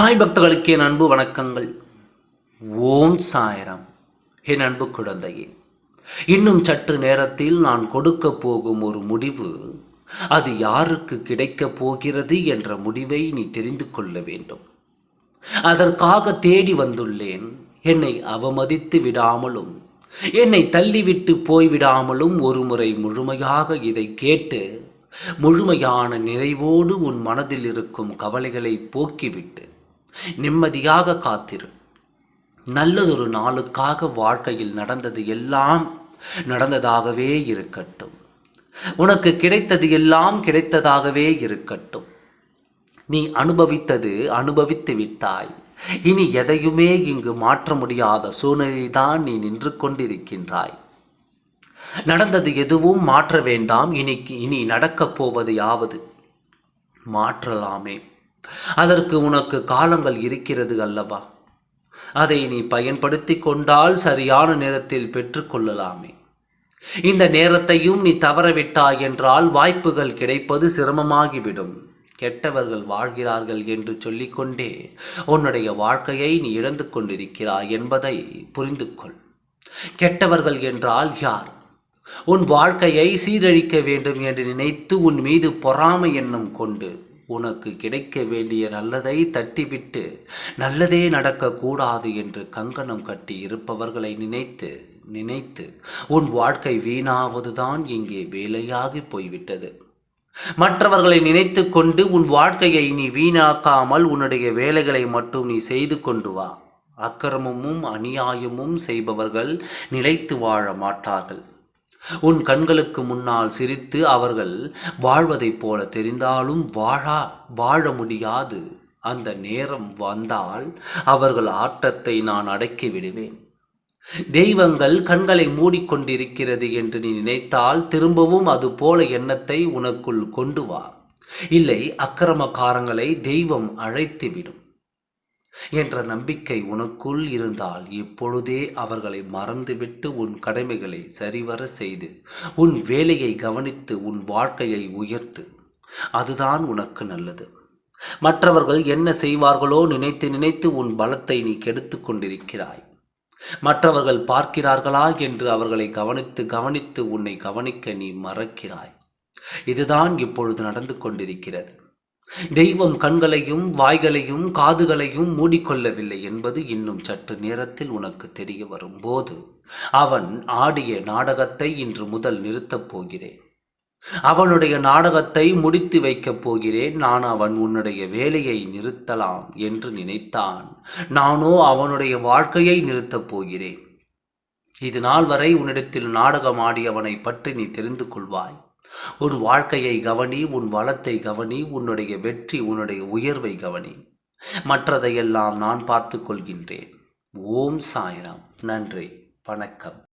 சாய் பக்தர்களுக்கு என் அன்பு வணக்கங்கள். ஓம் சாயரம். என் அன்பு குழந்தையே இன்னும் சற்று நேரத்தில் நான் கொடுக்க போகும் ஒரு முடிவு அது யாருக்கு கிடைக்கப் போகிறது என்ற முடிவை நீ தெரிந்து கொள்ள வேண்டும். அதற்காக தேடி வந்துள்ளேன் என்னை அவமதித்து விடாமலும் என்னை தள்ளிவிட்டு போய்விடாமலும் ஒருமுறை முழுமையாக இதை கேட்டு முழுமையான நிறைவோடு உன் மனதில் இருக்கும் கவலைகளை போக்கிவிட்டு நிம்மதியாக காத்திரு. நல்லதொரு நாளுக்காக வாழ்க்கையில் நடந்தது எல்லாம் நடந்ததாகவே இருக்கட்டும். உனக்கு கிடைத்தது எல்லாம் கிடைத்ததாகவே இருக்கட்டும். நீ அனுபவித்தது அனுபவித்து விட்டாய். இனி எதையுமே இங்கு மாற்ற முடியாத சூழ்நிலைதான் நீ நின்று கொண்டிருக்கின்றாய். நடந்தது எதுவும் மாற்ற வேண்டாம். இனிக்கு இனி நடக்கப் போவது யாவது மாற்றலாமே. அதற்கு உனக்கு காலங்கள் இருக்கிறது அல்லவா? அதை நீ பயன்படுத்தி கொண்டால் சரியான நேரத்தில் பெற்றுக்கொள்ளலாமே. இந்த நேரத்தையும் நீ தவறவிட்டாய் என்றால் வாய்ப்புகள் கிடைப்பது சிரமமாகிவிடும். கெட்டவர்கள் வாழ்கிறார்கள் என்று சொல்லிக்கொண்டே உன்னுடைய வாழ்க்கையை நீ இழந்து கொண்டிருக்கிறாய் என்பதை புரிந்து கொள் கெட்டவர்கள் என்றால் யார்? உன் வாழ்க்கையை சீரழிக்க வேண்டும் என்று நினைத்து உன் மீது பொறாமை எண்ணம் கொண்டு உனக்கு கிடைக்க வேண்டிய நல்லதை தட்டிவிட்டு நல்லதே நடக்கக்கூடாது என்று கங்கணம் கட்டி இருப்பவர்களை நினைத்து நினைத்து உன் வாழ்க்கை வீணாவதுதான் இங்கே வேலையாகி போய்விட்டது. மற்றவர்களை நினைத்து கொண்டு உன் வாழ்க்கையை நீ வீணாக்காமல் உன்னுடைய வேலைகளை மட்டும் நீ செய்து கொண்டு வா. அக்கிரமமும் அநியாயமும் செய்பவர்கள் நிலைத்து வாழ மாட்டார்கள். உன் கண்களுக்கு முன்னால் சிரித்து அவர்கள் வாழ்வதைப் போல தெரிந்தாலும் வாழா வாழ முடியாது. அந்த நேரம் வந்தால் அவர்கள் ஆட்டத்தை நான் அடக்கி விடுவேன். தெய்வங்கள் கண்களை மூடிக்கொண்டிருக்கிறது என்று நீ நினைத்தால் திரும்பவும் அது போல எண்ணத்தை உனக்குள் கொண்டு வா. இல்லை அக்கிரமக்காரங்களை தெய்வம் அழைத்துவிடும். என்ற நம்பிக்கை உனக்குள் இருந்தால் இப்பொழுதே அவர்களை மறந்துவிட்டு உன் கடமைகளை சரிவர செய்து உன் வேலையை கவனித்து உன் வாழ்க்கையை உயர்த்து. அதுதான் உனக்கு நல்லது. மற்றவர்கள் என்ன செய்வார்களோ நினைத்து நினைத்து உன் பலத்தை நீ கெடுத்து கொண்டிருக்கிறாய். மற்றவர்கள் பார்க்கிறார்களா என்று அவர்களை கவனித்து கவனித்து உன்னை கவனிக்க நீ மறக்கிறாய். இதுதான் இப்பொழுது நடந்து கொண்டிருக்கிறது. தெய்வம் கண்களையும் வாய்களையும் காதுகளையும் மூடிக்கொள்ளவில்லை என்பது இன்னும் சற்று நேரத்தில் உனக்கு தெரிய வரும்போது அவன் ஆடிய நாடகத்தை இன்று முதல் நிறுத்தப் போகிறேன். அவனுடைய நாடகத்தை முடித்து வைக்கப் போகிறேன். நான் அவன் உன்னுடைய வேலையை நிறுத்தலாம் என்று நினைத்தான். நானோ அவனுடைய வாழ்க்கையை நிறுத்தப் போகிறேன். இது நாள் வரை உன்னிடத்தில் நாடகம் ஆடியவனை பற்றி நீ தெரிந்து கொள்வாய். உன் வாழ்க்கையை கவனி உன் வளத்தை கவனி உன்னுடைய வெற்றி உன்னுடைய உயர்வை கவனி. மற்றதையெல்லாம் நான் பார்த்து கொள்கின்றேன். ஓம் சாய்ராம். நன்றி. வணக்கம்.